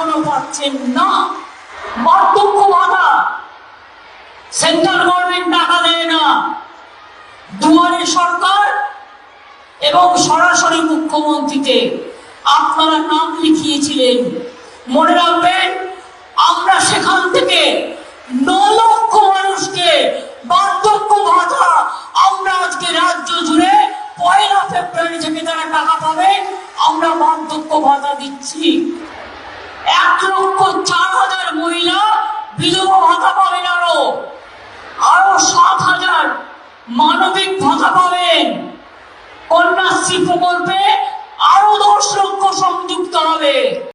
এখনও পাচ্ছেন না। বার্ধক্য ভাতা সেন্ট্রাল গভর্নমেন্ট টাকা দেয় না। দুয়ারে সরকার এবং সরাসরি মুখ্যমন্ত্রীতে আপনারা নাম লিখিয়েছিলেন। মনে রাখবেন, আমরা সেখান থেকে ন লক্ষ মানুষকে বার্ধক্য ভাতা আমরা আজকে রাজ্য জুড়ে পয়লা ফেব্রুয়ারি থেকে তারা টাকা পাবেন, আমরা বার্ধক্য ভাতা দিচ্ছি। লক্ষ চার হাজার মহিলা বিধবা ভাতা পাবেন আরও। আরও সাত হাজার মানবিক ভাতা পাবেন। কন্যাশ্রী প্রকল্পে আরও